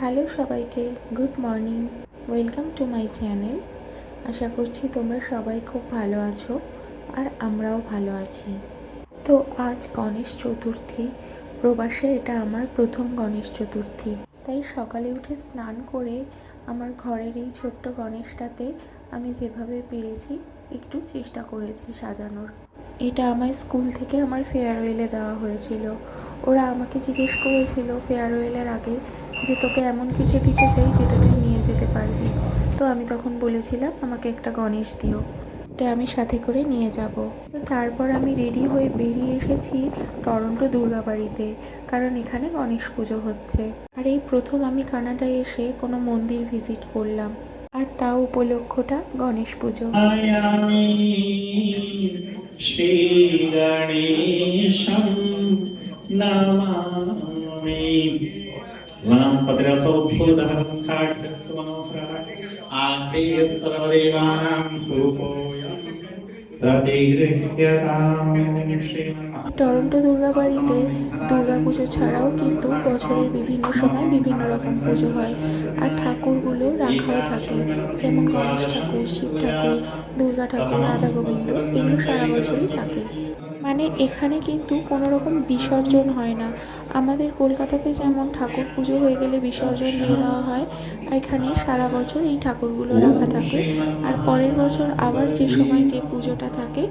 Hello সবাইকে, good morning. Welcome to my channel. আশা করছি তোমরা সবাই খুব ভালো আছো আর আমরাও ভালো আছি। তো আজ গণেশ চতুর্থী। প্রবাসে এটা আমার প্রথম গণেশ চতুর্থী। তাই সকালে উঠে স্নান করে আমার ঘরের এই ছোট্ট গণেশটাতে আমি যেভাবে পেরেছি, একটু চেষ্টা করেছি সাজানোর। এটা আমার স্কুল থেকে আমার ফেয়ারওয়েলে দেওয়া হয়েছিল। ওরা আমাকে জিজ্ঞেস করেছিল ফেয়ারওয়েলের আগে যে তোকে এমন কিছু দিতে চাই যেটা তুই নিয়ে যেতে পারবি। তো আমি তখন বলেছিলাম, আমাকে একটা গণেশ দিও। এটা আমি সাথে করে নিয়ে যাব। তো তারপর আমি রেডি হয়ে বেরিয়ে এসেছি টরন্টো দুর্গাবাড়িতে, কারণ এখানে গণেশ পুজো হচ্ছে। আর এই প্রথম আমি কানাডায় এসে কোনো মন্দির ভিজিট করলাম। আর তাও উপলক্ষটা গণেশ পুজো। শ্রী গণেশ টরন্টো দুর্গা বাড়িতে দুর্গা পুজো ছাড়াও কিন্তু বছরের বিভিন্ন সময় বিভিন্ন রকম পুজো হয়। আর ঠাকুরগুলো রাখাও থাকে, যেমন গণেশ ঠাকুর, শিব ঠাকুর, দুর্গা ঠাকুর, রাধা গোবিন্দ, এগুলো সারা বছরই থাকে। মানে এখানে কিন্তু কোনো রকম বিসর্জন হয় না। আমাদের কলকাতাতে যেমন ঠাকুর পুজো হয়ে গেলে বিসর্জন দিয়ে দেওয়া হয় আর এখানে সারা বছর এই ঠাকুরগুলো রাখা থাকে। আর পরের বছর আবার যে সময় যে পুজোটা থাকে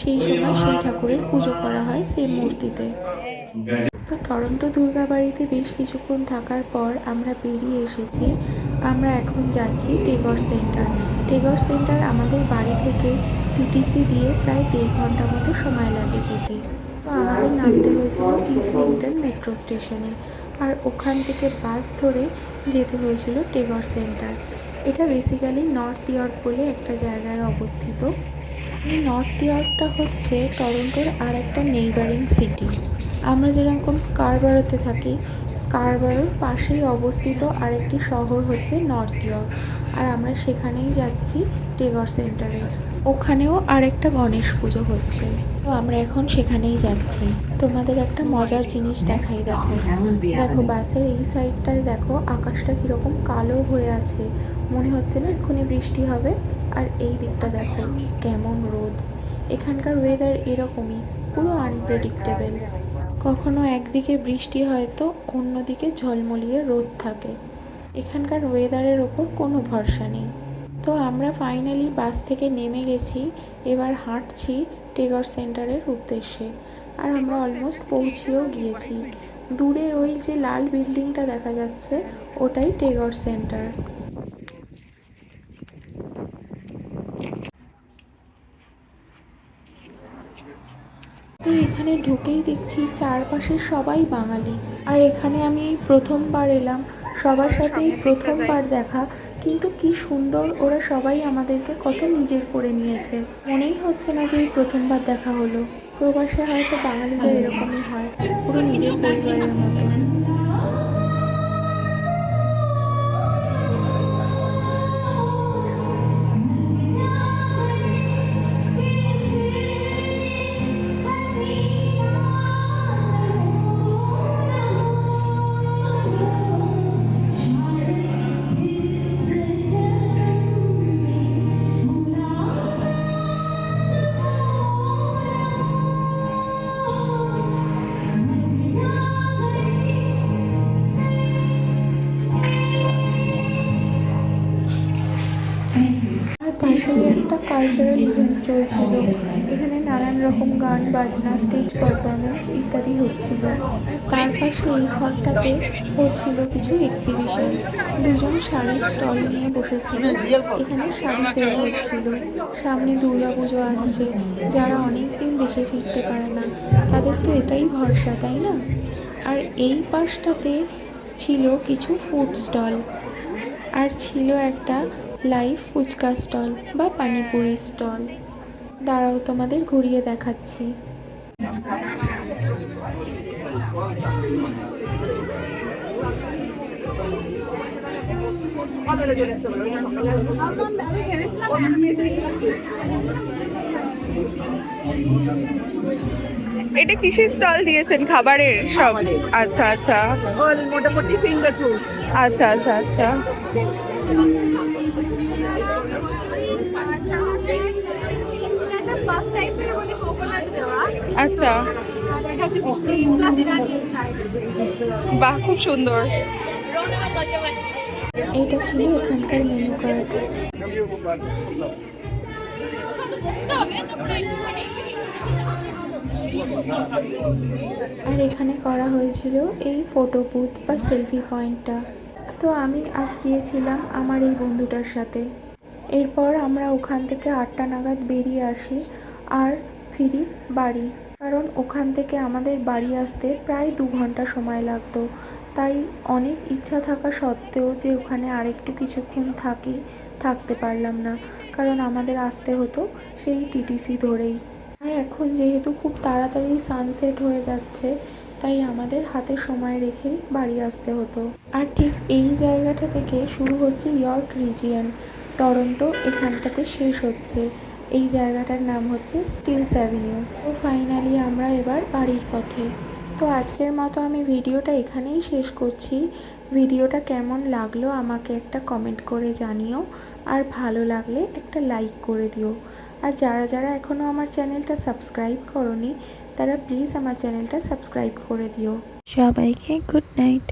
সেই সময় সেই ঠাকুরের পুজো করা হয় সেই মূর্তিতে। তো টরন্টো দুর্গাবাড়িতে বেশ কিছুক্ষণ থাকার পর আমরা বেরিয়ে এসেছি। আমরা এখন যাচ্ছি টেগর সেন্টার। টেগর সেন্টার আমাদের বাড়ি থেকে টিটিসি দিয়ে প্রায় দেড় ঘণ্টা মতো সময় লাগে যেতে। তো আমাদের নামতে হয়েছিল ইসলিংটন মেট্রো স্টেশনে আর ওখান থেকে বাস ধরে যেতে হয়েছিল টেগর সেন্টার এটা বেসিক্যালি নর্থ ইয়র্ক বলে একটা জায়গায় অবস্থিত। নর্থ ইয়র্কটা হচ্ছে টরন্টোর আর একটা নেইবারিং সিটি আমরা যেরকম স্কারবারোতে থাকি, স্কারবারোর পাশেই অবস্থিত আরেকটি শহর হচ্ছে নর্থ ইয়র্ক। আর আমরা সেখানেই যাচ্ছি টেগর সেন্টারে। ওখানেও আরেকটা গণেশ পুজো হচ্ছে। তো আমরা এখন সেখানেই যাচ্ছি। তোমাদের একটা মজার জিনিস দেখাই দেখো। দেখো বাসের এই সাইডটায় দেখো আকাশটা কীরকম কালো হয়ে আছে। মনে হচ্ছে না এক্ষুনি বৃষ্টি হবে। আর এই দিকটা দেখো কেমন রোদ। এখানকার ওয়েদার এরকমই, পুরো আনপ্রেডিক্টেবল কখনো একদিকে বৃষ্টি হয় তো অন্যদিকে ঝলমলিয়ে রোদ থাকে। এখানকার ওয়েদারের ওপর কোনো ভরসা নেই। তো আমরা ফাইনালি বাস থেকে নেমে গেছি এবার হাঁটছি টেগর সেন্টারের উদ্দেশ্যে। আর আমরা অলমোস্ট পৌঁছেও গিয়েছি। দূরে ওই যে লাল বিল্ডিংটা দেখা যাচ্ছে ওটাই টেগর সেন্টার তো এখানে ঢুকেই দেখছি চারপাশে সবাই বাঙালি। আর এখানে আমি এই প্রথমবার এলাম। সবার সাথেই প্রথমবার দেখা। কিন্তু কি সুন্দর ওরা সবাই আমাদেরকে কত নিজের করে নিয়েছে। মনেই হচ্ছে না যে এই প্রথমবার দেখা হলো। প্রবাসে হয়তো বাঙালিরা এরকমই হয়। পুরো নিজের পরিবারের মতো। আর পাশেই একটা কালচারাল ইভেন্ট চলছিল। এখানে নানান রকম গান, বাজনা স্টেজ পারফরমেন্স ইত্যাদি হচ্ছিল। তার পাশে এই ঘরটাতে হচ্ছিল কিছু এক্সিবিশন দুজন শাড়ির স্টল নিয়ে বসেছিল। এখানে শাড়ি সেল হচ্ছিল। সামনে দুর্গাপুজো আসছে। যারা অনেক দিন দেখে ফিরতে পারে না, তাদের তো এটাই ভরসা, তাই না? আর এই পাশটাতে ছিল কিছু ফুড স্টল আর ছিল একটা লাইভ ফুচকা স্টল বা পানিপুরি স্টল। দাঁড়াও তোমাদের ঘুরিয়ে দেখাচ্ছি। এটা কিসের স্টল দিয়েছেন? খাবারের সব? আচ্ছা আচ্ছা। মোটামুটি ফিঙ্গার আচ্ছা আচ্ছা আচ্ছা। আচ্ছা। বাহ, খুব সুন্দর। এটা ছিল এখানকার মেনু কার্ড আর এখানে করা হয়েছিল এই ফটো বুথ বা সেলফি পয়েন্টটা তো আমি আজ গিয়েছিলাম আমার এই বন্ধুটার সাথে। এরপর আমরা ওখান থেকে আটটা নাগাদ বেরিয়ে আসি। আর ফিরি বাড়ি। কারণ ওখান থেকে আমাদের বাড়ি আসতে প্রায় দু ঘণ্টা সময় লাগতো। তাই অনেক ইচ্ছা থাকা সত্ত্বেও যে ওখানে আরেকটু কিছুক্ষণ থাকি, থাকতে পারলাম না। কারণ আমাদের আসতে হতো সেই টিটিসি ধরেই। আর এখন যেহেতু খুব তাড়াতাড়ি সানসেট হয়ে যাচ্ছে, তাই আমাদের হাতে সময় রেখেই বাড়ি আসতে হতো। আর ঠিক এই জায়গাটা থেকে শুরু হচ্ছে ইয়র্ক রিজিয়ান। টরন্টো এখানটাতে শেষ হচ্ছে। এই জায়গাটার নাম হচ্ছে স্টিলস অ্যাভিনিউ। তো ফাইনালি আমরা এবার বাড়ির পথে। তো আজকের মতো আমি ভিডিওটা এখানেই শেষ করছি। ভিডিওটা কেমন লাগল আমাকে একটা কমেন্ট করে জানিও। আর ভালো লাগলে একটা লাইক করে দিও। আর যারা যারা এখনও আমার চ্যানেলটা সাবস্ক্রাইব করনি, তারা প্লিজ আমার চ্যানেলটা সাবস্ক্রাইব করে দিও। সবাইকে গুড নাইট।